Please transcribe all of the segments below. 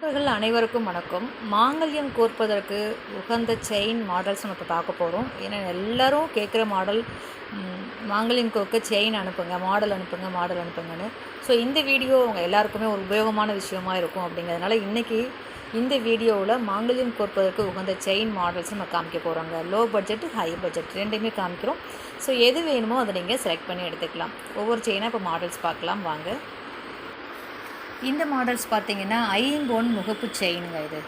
நண்பர்கள் அனைவருக்கும் வணக்கம். மாங்கல்யம் கோர்ப்பதற்கு உகந்த செயின் மாடல்ஸ் நம்ம இப்போ பார்க்க போகிறோம் ஏன்னா எல்லாரும் கேட்குற மாடல் மாங்கல்யம் கோர்க்க செயின் அனுப்புங்க மாடல் அனுப்புங்க மாடல் அனுப்புங்கன்னு. ஸோ இந்த வீடியோ உங்கள் எல்லாருக்குமே ஒரு உபயோகமான விஷயமா இருக்கும் அப்படிங்கிறதுனால இன்றைக்கி இந்த வீடியோவில் மாங்கல்யம் கோர்ப்பதற்கு உகந்த செயின் மாடல்ஸ் நம்ம காமிக்க போகிறோங்க லோ பட்ஜெட் ஹை பட்ஜெட் ரெண்டுமே காமிக்கிறோம். ஸோ எது வேணுமோ அதை நீங்கள் செலக்ட் பண்ணி எடுத்துக்கலாம். ஒவ்வொரு செயினாக இப்போ மாடல்ஸ் பார்க்கலாம். வாங்க. இந்த மாடல்ஸ் பார்த்தீங்கன்னா ஐங்கோன் முகப்பு செயினுங்க இது.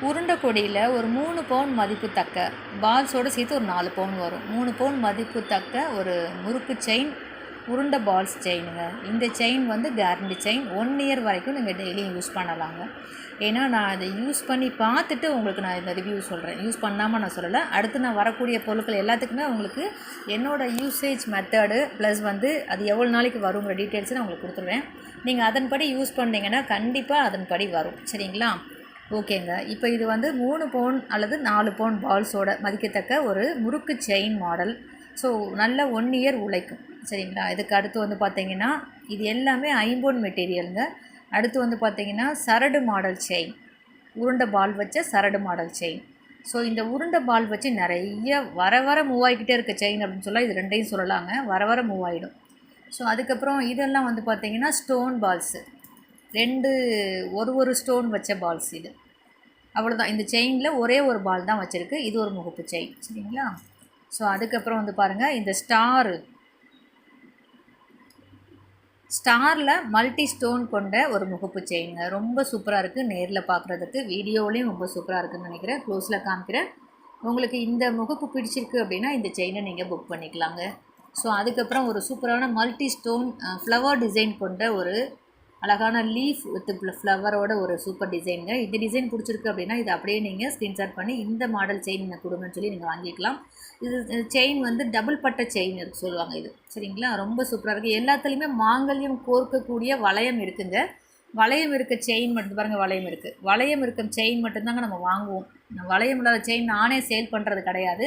உருண்டை கொடியில் ஒரு மூணு பவுன் மதிப்பு தக்க பால்ஸோடு சேர்த்து ஒரு நாலு பவுன் வரும். மூணு பவுன் மதிப்பு தக்க ஒரு முறுக்கு செயின் உருண்டை பால்ஸ் செயினுங்க இந்த செயின் வந்து கேரண்டி செயின் ஒன் இயர் வரைக்கும் நீங்கள் டெய்லியும் யூஸ் பண்ணலாங்க. ஏன்னா நான் அதை யூஸ் பண்ணி பார்த்துட்டு உங்களுக்கு நான் இந்த ரிவ்யூ சொல்கிறேன் யூஸ் பண்ணாமல் நான் சொல்லலை. அடுத்து நான் வரக்கூடிய பொருட்கள் எல்லாத்துக்குமே உங்களுக்கு என்னோடய யூசேஜ் மெத்தடு ப்ளஸ் வந்து அது எவ்வளோ நாளைக்கு வருங்கிற டீட்டெயில்ஸை நான் உங்களுக்கு கொடுத்துருவேன். நீங்கள் அதன்படி யூஸ் பண்ணீங்கன்னா கண்டிப்பாக அதன்படி வரும். சரிங்களா? ஓகேங்க. இப்போ இது வந்து மூணு பவுன் அல்லது நாலு பவுன் பால்ஸோட மதிக்கத்தக்க ஒரு முறுக்கு செயின் மாடல் ஸோ நல்ல ஒன் இயர் உழைக்கும். சரிங்களா? இதுக்கு அடுத்து வந்து பார்த்தீங்கன்னா இது எல்லாமே ஐம்போன் மெட்டீரியலுங்க. அடுத்து வந்து பார்த்தீங்கன்னா சரடு மாடல் செயின். உருண்டை பால் வச்ச சரடு மாடல் செயின். ஸோ இந்த உருண்டை பால் வச்சு நிறைய வர வர மூவ் ஆகிக்கிட்டே இருக்க செயின் அப்படின்னு சொல்லலாம் இது ரெண்டையும் சொல்லலாங்க. வர வர மூவ் ஆகிடும் ஸோ அதுக்கப்புறம் இதெல்லாம் வந்து பார்த்திங்கன்னா ஸ்டோன் பால்ஸு ரெண்டு ஒரு ஒரு ஸ்டோன் வச்ச பால்ஸ் இது. அவ்வளோதான் இந்த செயினில் ஒரே ஒரு பால் தான் வச்சுருக்கு. இது ஒரு முகப்பு செயின். சரிங்களா? ஸோ அதுக்கப்புறம் வந்து பாருங்கள் இந்த ஸ்டாரு ஸ்டாரில் மல்டி ஸ்டோன் கொண்ட ஒரு முகப்பு செயினுங்க ரொம்ப சூப்பராக இருக்குது நேரில் பார்க்குறதுக்கு வீடியோவிலையும் ரொம்ப சூப்பராக இருக்குதுன்னு நினைக்கிறேன். க்ளோஸில் காமிக்கிறேன். உங்களுக்கு இந்த முகப்பு பிடிச்சிருக்கு அப்படின்னா இந்த செயினை நீங்கள் புக் பண்ணிக்கலாங்க. ஸோ அதுக்கப்புறம் ஒரு சூப்பரான மல்டி ஸ்டோன் ஃப்ளவர் டிசைன் கொண்ட ஒரு அழகான லீஃப் வித் ஃப்ளவரோட ஒரு சூப்பர் டிசைனுங்க இந்த டிசைன் பிடிச்சிருக்கு அப்படின்னா இதை அப்படியே நீங்கள் ஸ்க்ரீன்ஷாட் பண்ணி இந்த மாடல் செயின் நீங்கள் கொடுங்கன்னு சொல்லி நீங்கள் வாங்கிக்கலாம். இது செயின் வந்து டபுள் பட்ட செயின் சொல்லுவாங்க இது. சரிங்களா? ரொம்ப சூப்பராக இருக்குது எல்லாத்துலேயுமே மாங்கல்யம் கோர்க்கக்கூடிய வளையம் இருக்குங்க. வளையம் இருக்க செயின் மட்டும் பாருங்கள் வளையம் இருக்குது வளையம் இருக்க செயின் மட்டும்தாங்க நம்ம வாங்குவோம். வளையம் இல்லாத செயின் நானே சேல் பண்ணுறது கிடையாது.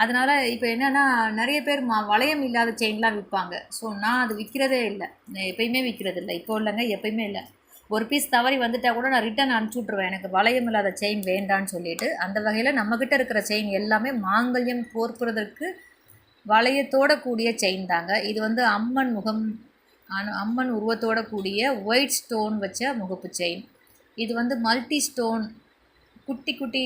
அதனால் இப்போ என்னென்னா நிறைய பேர் மா வளையம் இல்லாத செயின்லாம் விற்பாங்க ஸோ நான் அது விற்கிறதே இல்லை. நான் எப்பயுமே விற்கிறது இல்லை. இப்போ இல்லைங்க எப்பயுமே இல்லை. ஒரு பீஸ் தவறி வந்துட்டால் கூட நான் ரிட்டன் அனுப்பிச்சி விட்ருவேன் எனக்கு வளையம் இல்லாத செயின் வேண்டான்னு சொல்லிட்டு அந்த வகையில் நம்மக்கிட்ட இருக்கிற செயின் எல்லாமே மாங்கல்யம் போர்க்குறதற்கு வளையத்தோட கூடிய செயின் தாங்க. இது வந்து அம்மன் முகம் அனு- அம்மன் உருவத்தோட கூடிய ஒயிட் ஸ்டோன் வச்ச முகப்பு செயின் இது வந்து மல்டி ஸ்டோன் குட்டி குட்டி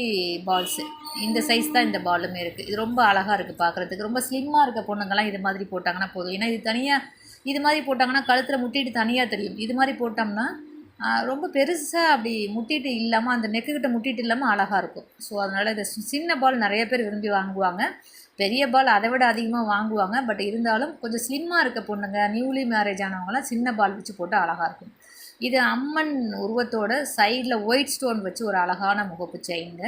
பால்ஸு இந்த சைஸ் தான் இந்த பாலுமே இருக்குது இது ரொம்ப அழகாக இருக்குது பார்க்குறதுக்கு ரொம்ப ஸ்லிம்மாக இருக்க பொண்ணுங்கள்லாம் இது மாதிரி போட்டாங்கன்னா போதும். ஏன்னா இது தனியாக இது மாதிரி போட்டாங்கன்னா கழுத்தில் முட்டிட்டு தனியாக தெரியும். இது மாதிரி போட்டோம்னா ரொம்ப பெருசாக அப்படி முட்டிட்டு இல்லாமல் அந்த நெக்குக்கிட்ட முட்டிட்டு இல்லாமல் அழகாக இருக்கும். ஸோ அதனால் இந்த சின்ன பால் நிறைய பேர் விரும்பி வாங்குவாங்க. பெரிய பால் அதை விட அதிகமாக வாங்குவாங்க. பட் இருந்தாலும் கொஞ்சம் ஸ்லிம்மாக இருக்க பொண்ணுங்க நியூலி மேரேஜ் ஆனவங்களாம் சின்ன பால் வச்சு போட்டால் அழகாக இருக்கும். இது அம்மன் உருவத்தோட சைடில் ஒயிட் ஸ்டோன் வச்சு ஒரு அழகான முகப்பு செயினுங்க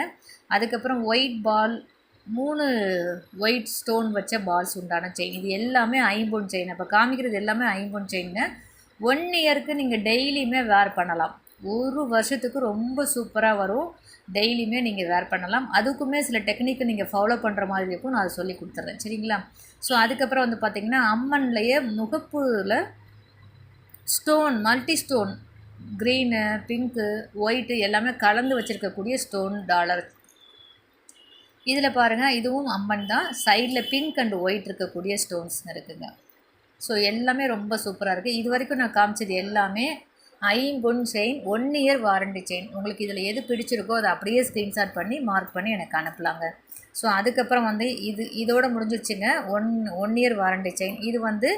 அதுக்கப்புறம் ஒயிட் பால் மூணு ஒயிட் ஸ்டோன் வச்ச பால்ஸ் உண்டான செயின் இது எல்லாமே ஐம்பொன் செயின் அப்போ காமிக்கிறது எல்லாமே ஐம்பொன் செயினுங்க ஒன் இயருக்கு நீங்கள் டெய்லியுமே வேர் பண்ணலாம். ஒரு வருஷத்துக்கு ரொம்ப சூப்பராக வரும். டெய்லியுமே நீங்கள் வேர் பண்ணலாம். அதுக்குமே சில டெக்னிக்கை நீங்கள் ஃபாலோ பண்ணுற மாதிரி இருக்கும். நான் அதை சொல்லி கொடுத்துட்றேன் சரிங்களா? ஸோ அதுக்கப்புறம் வந்து பார்த்திங்கன்னா அம்மன்லேயே முகப்பில் stone multi stone. Green pink white எல்லாமே கலந்து வச்சுருக்கக்கூடிய ஸ்டோன் டாலர். இதில் பாருங்கள் இதுவும் அம்மன் தான். சைடில் பிங்க் அண்ட் ஒயிட் இருக்கக்கூடிய ஸ்டோன்ஸ் இருக்குங்க. ஸோ எல்லாமே ரொம்ப சூப்பராக இருக்குது இது வரைக்கும் நான் காமிச்சது எல்லாமே ஐம்பொன் chain one year warranty chain. உங்களுக்கு இதில் எது பிடிச்சிருக்கோ அதை அப்படியே ஸ்க்ரீன்ஷாட் பண்ணி மார்க் பண்ணி எனக்கு அனுப்பலாங்க. ஸோ அதுக்கப்புறம் வந்து இது இதோட முடிஞ்சிருச்சுங்க. One one year warranty chain. இது வந்து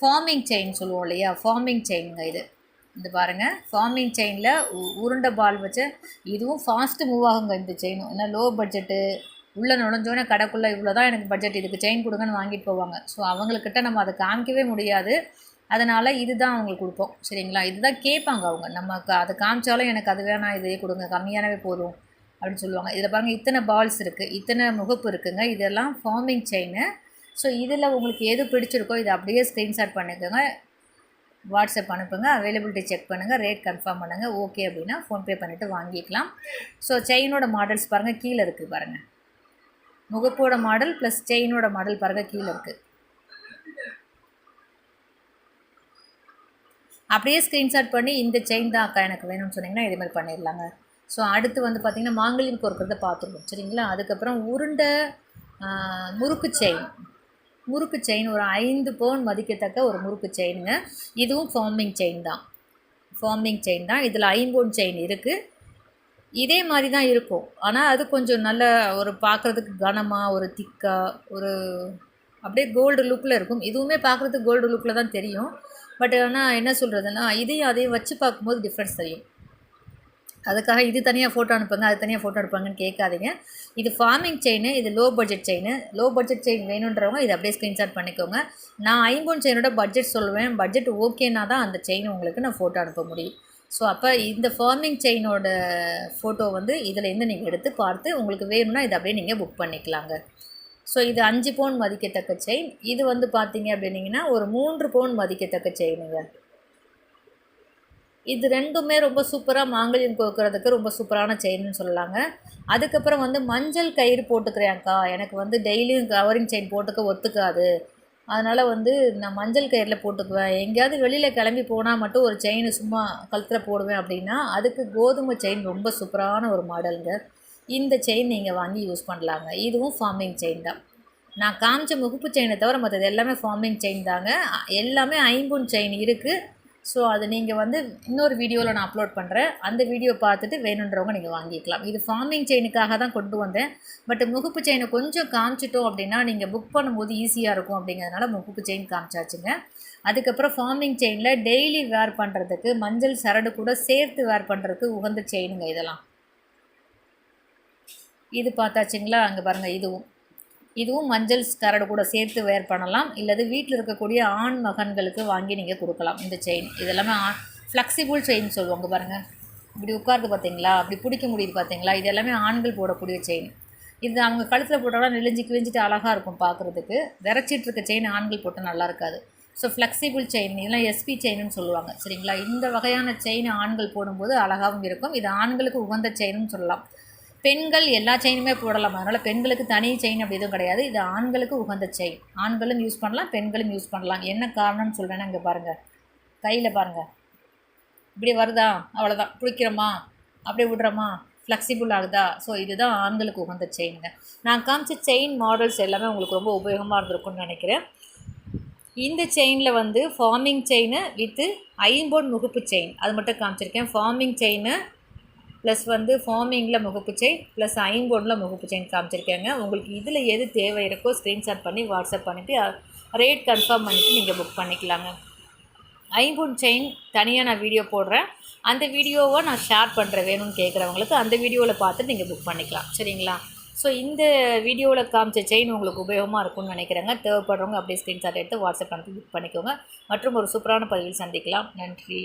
ஃபார்மிங் செயின் சொல்லுவோம் இல்லையா? ஃபார்மிங் செயினுங்க இது. இது பாருங்கள் ஃபார்மிங் செயினில் உருண்டை பால் வச்ச இதுவும் ஃபாஸ்ட்டு மூவ் ஆகுங்க இந்த செயினும் ஏன்னா லோ பட்ஜெட்டு உள்ளே நுழைஞ்சோன்னே கடைக்குள்ளே இவ்வளோ தான் எனக்கு பட்ஜெட் இதுக்கு செயின் கொடுங்கன்னு வாங்கிட்டு போவாங்க. ஸோ அவங்கக்கிட்ட நம்ம அதை காமிக்கவே முடியாது. அதனால் இதுதான் அவங்களுக்கு கொடுப்போம். சரிங்களா? இதுதான் கேட்பாங்க அவங்க. நமக்கு அதை காமிச்சாலும் எனக்கு அது வேணாம் இதே கொடுங்க கம்மியானவே போதும் அப்படின்னு சொல்லுவாங்க. இதில் பாருங்கள் இத்தனை பால்ஸ் இருக்குது இத்தனை முகப்பு இருக்குங்க. இதெல்லாம் ஃபார்மிங் செயின்னு ஸோ இதில் உங்களுக்கு எது பிடிச்சிருக்கோ இதை அப்படியே ஸ்க்ரீன்ஷாட் பண்ணிக்கோங்க. வாட்ஸ்அப் அனுப்புங்க. அவைலபிலிட்டி செக் பண்ணுங்கள் ரேட் கன்ஃபார்ம் பண்ணுங்கள் ஓகே அப்படின்னா ஃபோன்பே பண்ணிவிட்டு வாங்கிக்கலாம். ஸோ செயினோட மாடல்ஸ் பாருங்கள் கீழே இருக்குது பாருங்கள் முகப்போட மாடல் ப்ளஸ் செயினோட மாடல் பாருங்கள் கீழே இருக்குது அப்படியே ஸ்க்ரீன்ஷாட் பண்ணி இந்த செயின் தான் அக்கா எனக்கு வேணும்னு சொன்னிங்கன்னா இதே மாதிரி பண்ணிடலாங்க. ஸோ அடுத்து வந்து பார்த்திங்கன்னா மாங்கல்யம் கோர்க்கறத பார்த்துருவோம். சரிங்களா? அதுக்கப்புறம் உருண்டை முறுக்கு செயின் முறுக்கு செயின் ஒரு ஐந்து பவுன் மதிக்கத்தக்க ஒரு முறுக்கு செயினுங்க. இதுவும் ஃபார்மிங் செயின் தான். ஃபார்மிங் செயின் தான். இதில் ஐம்பொன் செயின் இருக்குது இதே மாதிரி தான் இருக்கும். ஆனால் அது கொஞ்சம் நல்ல ஒரு பார்க்குறதுக்கு கனமாக ஒரு திக்காக ஒரு அப்படியே கோல்டு லுக்கில் இருக்கும். இதுவுமே பார்க்குறதுக்கு கோல்டு லுக்கில் தான் தெரியும். பட் ஆனால் என்ன சொல்கிறதுன்னா இதையும் அதையும் வச்சு பார்க்கும்போது டிஃப்ரென்ஸ் தெரியும். அதுக்காக இது தனியாக ஃபோட்டோ அனுப்புங்க அது தனியாக ஃபோட்டோ அனுப்புங்கன்னு கேட்காதீங்க. இது ஃபார்மிங் செயின் இது low budget chain low budget chain வேணுன்றவங்க இதை அப்படியே ஸ்க்ரீன்ஷாட் பண்ணிக்கோங்க. நான் ஐம்பொன் செயினோட பட்ஜெட் சொல்லுவேன் பட்ஜெட் ஓகேனா தான் அந்த செயின் உங்களுக்கு நான் ஃபோட்டோ அனுப்ப முடியும். ஸோ அப்போ இந்த ஃபார்மிங் செயினோட ஃபோட்டோ வந்து இதிலேருந்து நீங்கள் எடுத்து பார்த்து உங்களுக்கு வேணும்னா இதை அப்படியே நீங்கள் புக் பண்ணிக்கலாங்க. ஸோ இது அஞ்சு பவுன் மதிக்கத்தக்க செயின் இது வந்து பார்த்தீங்க அப்படின்னிங்கன்னா ஒரு மூன்று பவுன் மதிக்கத்தக்க செயினுங்க இது ரெண்டுமே ரொம்ப சூப்பராக மாங்கல்யம் கோக்குறதுக்கு ரொம்ப சூப்பரான செயின்னு சொல்லலாங்க அதுக்கப்புறம் வந்து மஞ்சள் கயிறு போட்டுக்கிறேன்க்கா. எனக்கு வந்து டெய்லியும் கவரிங் செயின் போட்டுக்க ஒத்துக்காது. அதனால் வந்து நான் மஞ்சள் கயிறில் போட்டுக்குவேன். எங்கேயாவது வெளியில் கிளம்பி போனால் மட்டும் ஒரு செயின் சும்மா கழுத்தில் போடுவேன் அப்படின்னா அதுக்கு கோதுமை செயின் ரொம்ப சூப்பரான ஒரு மாடலுங்க. இந்த செயின் நீங்கள் வாங்கி யூஸ் பண்ணலாங்க. இதுவும் ஃபார்மிங் செயின் தான். நான் காமிச்ச முகுப்பு செயினை தவிர மற்றது எல்லாமே ஃபார்மிங் செயின் தாங்க. எல்லாமே ஐம்பொன் செயின் இருக்குது ஸோ அது நீங்கள் வந்து இன்னொரு வீடியோவில் நான் அப்லோட் பண்ணுறேன் அந்த வீடியோ பார்த்துட்டு வேணுன்றவங்க நீங்கள் வாங்கிக்கலாம். இது ஃபார்மிங் செயினுக்காக தான் கொண்டு வந்தேன். பட் முகுப்பு செயினை கொஞ்சம் காமிச்சிட்டோம் அப்படின்னா நீங்கள் புக் பண்ணும்போது ஈஸியாக இருக்கும் அப்படிங்கிறதுனால முகுப்பு செயின் காமிச்சாச்சுங்க. அதுக்கப்புறம் ஃபார்மிங் செயினில் டெய்லி வேர் பண்ணுறதுக்கு மஞ்சள் சரடு கூட சேர்த்து வேர் பண்ணுறதுக்கு உகந்த செயினுங்க இதெல்லாம். இது பார்த்தாச்சுங்களா? அங்கே பாருங்கள் இதுவும். இதுவும் மஞ்சள் கரடு கூட சேர்த்து வேர் பண்ணலாம். இல்லது வீட்டில் இருக்கக்கூடிய ஆண் மகன்களுக்கு வாங்கி நீங்கள் கொடுக்கலாம். இந்த செயின் இதெல்லாமே ஆண் ஃப்ளெக்சிபிள் செயின் சொல்லுவாங்க பாருங்கள் இப்படி உட்காருது பார்த்தீங்களா அப்படி பிடிக்க முடியுது பார்த்தீங்களா இது எல்லாமே ஆண்கள் போடக்கூடிய செயின் இது அவங்க கழுத்தில் போட்டோம்னா நெளிஞ்சு கிழிஞ்சிட்டு அழகாக இருக்கும் பார்க்குறதுக்கு விரைச்சிட்டு இருக்க செயின் ஆண்கள் போட்டால் நல்லா இருக்காது. ஸோ ஃப்ளெக்சிபிள் செயின் இதெல்லாம் எஸ்பி செயின்னு சொல்லுவாங்க. சரிங்களா? இந்த வகையான செயின் ஆண்கள் போடும்போது அழகாகவும் இருக்கும். இது ஆண்களுக்கு உகந்த செயின்னு சொல்லலாம். பெண்கள் எல்லா செயினுமே போடலாம். அதனால் பெண்களுக்கு தனி செயின் அப்படி எதுவும் கிடையாது. இது ஆண்களுக்கு உகந்த செயின். ஆண்களும் யூஸ் பண்ணலாம் பெண்களும் யூஸ் பண்ணலாம். என்ன காரணம்னு சொல்கிறேன்னா இங்கே பாருங்கள் கையில் பாருங்கள் இப்படி வருதா? அவ்வளோதான் பிடிக்கிறோமா அப்படியே விடுறோமா? ஃப்ளெக்சிபிள் ஆகுதா? ஸோ இதுதான் ஆண்களுக்கு உகந்த செயினுங்க. நான் காமிச்ச செயின் மாடல்ஸ் எல்லாமே உங்களுக்கு ரொம்ப உபயோகமாக இருந்திருக்கும்னு நினைக்கிறேன். இந்த செயினில் வந்து ஃபார்மிங் செயின் வித்து ஐம்போன் முகுப்பு செயின். அது மட்டும் காமிச்சிருக்கேன். ஃபார்மிங் செயின் ப்ளஸ் வந்து ஃபார்மிங்கில் முகப்பு செயின் ப்ளஸ் ஐம்போர்டில் முகப்பு செயின் காமிச்சிருக்கேங்க. உங்களுக்கு இதில் எது தேவை இருக்கோ ஸ்க்ரீன்ஷாட் பண்ணி வாட்ஸ்அப் பண்ணிவிட்டு ரேட் கன்ஃபார்ம் பண்ணிவிட்டு நீங்கள் புக் பண்ணிக்கலாங்க. ஐம்பொன் செயின் தனியாக நான் வீடியோ போடுறேன். அந்த வீடியோவை நான் ஷேர் பண்ணுறேன் வேணும்னு கேட்குறவங்களுக்கு அந்த வீடியோவில் பார்த்து நீங்கள் புக் பண்ணிக்கலாம். சரிங்களா? ஸோ இந்த வீடியோவில் காமிச்ச செயின் உங்களுக்கு உபயோகமாக இருக்கும்னு நினைக்கிறேங்க. தேவைப்படுறவங்க அப்படியே ஸ்க்ரீன்ஷாட் எடுத்து வாட்ஸ்அப் அனுப்பி புக் பண்ணிக்கோங்க. மற்றும் ஒரு சூப்பரான பதிவில் சந்திக்கலாம். நன்றி.